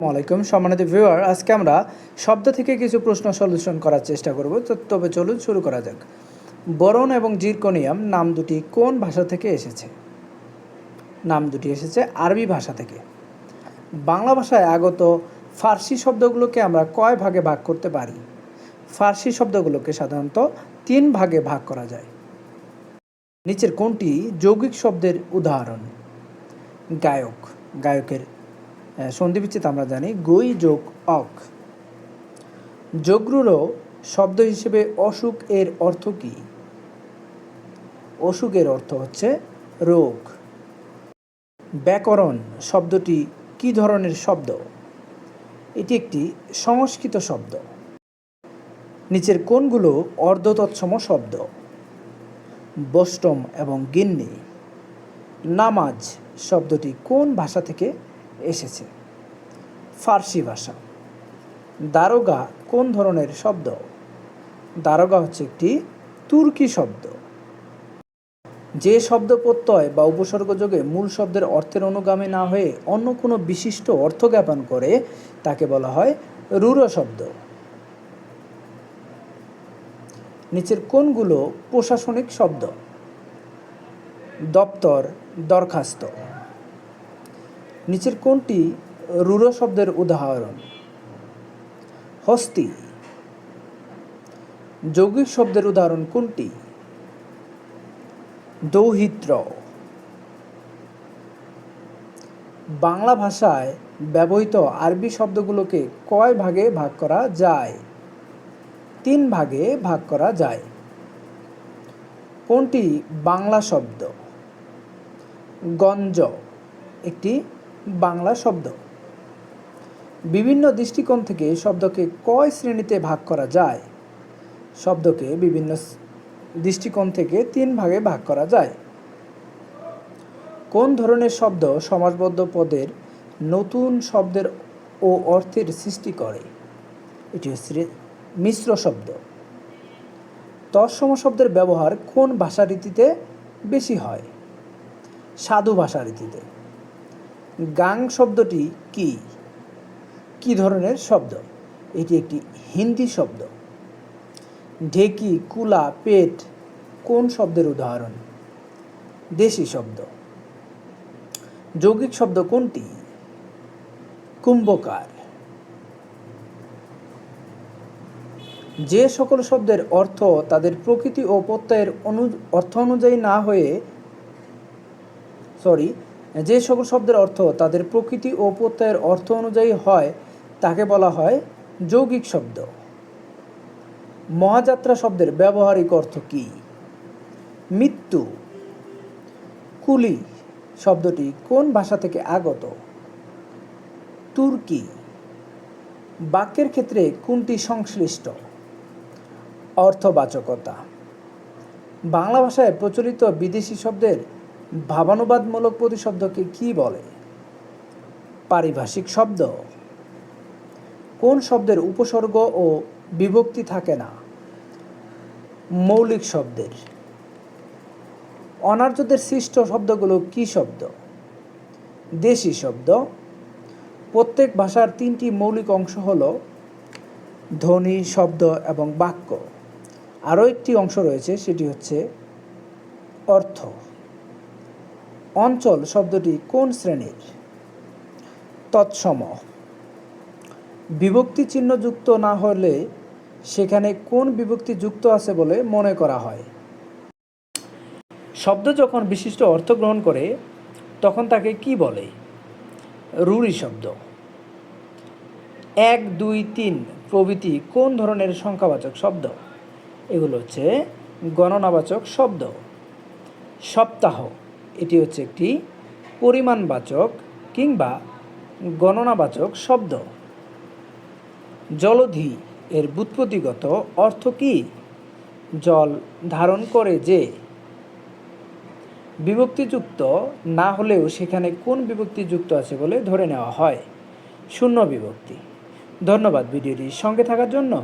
আসসালামাইকুম সম্মানিত ভিউয়ার, আজকে আমরা শব্দ থেকে কিছু প্রশ্ন সলিউশন করার চেষ্টা করব, তো তবে চলুন শুরু করা যাক। বরণ এবং জিরকোনিয়াম নাম দুটি কোন ভাষা থেকে এসেছে? নাম দুটি এসেছে আরবি ভাষা থেকে। বাংলা ভাষায় আগত ফার্সি শব্দগুলোকে আমরা কয় ভাগে ভাগ করতে পারি? ফার্সি শব্দগুলোকে সাধারণত তিন ভাগে ভাগ করা যায়। নিচের কোনটি যৌগিক শব্দের উদাহরণ? গায়ক, গায়কের আহ, সন্ধি আমরা জানি গই যোগ অক। যোগরুরো শব্দ হিসেবে অসুখ এর অর্থ কি? অসুখের অর্থ হচ্ছে রোগ। ব্যাকরণ শব্দটি কি ধরনের শব্দ? এটি একটি সংস্কৃত শব্দ। নিচের কোনগুলো অর্ধতৎসম শব্দ। বষ্টম এবং গিন্নি। নামাজ শব্দটি কোন ভাষা থেকে এসেছে। ফার্সি ভাষা। দারোগা কোন ধরনের শব্দ? দারোগা হচ্ছে একটি তুর্কি শব্দ। যে শব্দ প্রত্যয় বা উপসর্গযোগে মূল শব্দের অর্থের অনুগামী না হয়ে অন্য কোনো বিশিষ্ট অর্থ জ্ঞাপন করে, তাকে বলা হয় রূঢ় শব্দ। নিচের কোনগুলো প্রশাসনিক শব্দ? দপ্তর, দরখাস্ত। নিচের কোনটি রূঢ় শব্দের উদাহরণ? হস্তি। যৌগিক শব্দের উদাহরণ কোনটি? দৌহিত্র। বাংলা ভাষায় ব্যবহৃত আরবি শব্দগুলোকে কয় ভাগে ভাগ করা যায়? তিন ভাগে ভাগ করা যায়। কোনটি বাংলা শব্দ? গঞ্জ, একটি বাংলা শব্দ। বিভিন্ন দৃষ্টিকোণ থেকে শব্দকে কয় শ্রেণীতে ভাগ করা যায়? শব্দকে বিভিন্ন দৃষ্টিকোণ থেকে তিন ভাগে ভাগ করা যায়। কোন ধরনের শব্দ সমাজবদ্ধ পদের নতুন শব্দের ও অর্থের সৃষ্টি করে? এটি হচ্ছে মিশ্র শব্দ। তৎসম শব্দের ব্যবহার কোন ভাষা রীতিতে বেশি হয়? সাধু ভাষা রীতিতে গাং শব্দটি কি? কি ধরনের শব্দ? এটি একটি হিন্দি শব্দ। ঢেকি, কুলা, পেট কোন শব্দের উদাহরণ? দেশি শব্দ। যৌগিক শব্দ কোনটি? কুম্ভকার। যে সকল শব্দের অর্থ তাদের প্রকৃতি ও প্রত্যয়ের অনু, অর্থ অনুযায়ী না হয়ে সরি যে সকল শব্দের অর্থ তাদের প্রকৃতি ও প্রত্যয়ের অর্থ অনুযায়ী হয়, তাকে বলা হয় যৌগিক শব্দ। মহাযাত্রা শব্দের ব্যবহারিক অর্থ কী? মৃত্যু। কুলি শব্দটি কোন ভাষা থেকে আগত? তুর্কি। বাক্যের ক্ষেত্রে কোনটি সংশ্লিষ্ট? অর্থবাচকতা। বাংলা ভাষায় প্রচলিত বিদেশি শব্দের ভাবানুবাদমূলক প্রতিশব্দকে কি বলে? পারিভাষিক শব্দ। কোন শব্দের উপসর্গ ও বিভক্তি থাকে না? মৌলিক শব্দের। অনার্যদের সৃষ্ট শব্দগুলো কি শব্দ? দেশি শব্দ। প্রত্যেক ভাষার তিনটি মৌলিক অংশ হল ধ্বনি, শব্দ এবং বাক্য। আরও একটি অংশ রয়েছে, সেটি হচ্ছে অর্থ। অঞ্চল শব্দটি কোন শ্রেণির? তৎসম বিভক্তি চিহ্ন যুক্ত না হলে সেখানে কোন বিভক্তি যুক্ত আছে বলে মনে করা হয়? শব্দ যখন বিশিষ্ট অর্থ গ্রহণ করে, তখন তাকে কি বলে? রুড়ি শব্দ। এক, দুই, তিন প্রভৃতি কোন ধরনের সংখ্যাবাচক শব্দ? এগুলো হচ্ছে গণনাবাচক শব্দ। সপ্তাহ। এটি হচ্ছে একটি পরিমাণবাচক কিংবা গণনাবাচক শব্দ। জলধি এর ব্যুৎপত্তিগত অর্থ কি? জল ধারণ করে যে বিভক্তিযুক্ত না হলেও সেখানে কোন বিভক্তি যুক্ত আছে বলে ধরে নেওয়া হয়? শূন্য বিভক্তি। ধন্যবাদ ভিডিওটি সঙ্গে থাকার জন্য।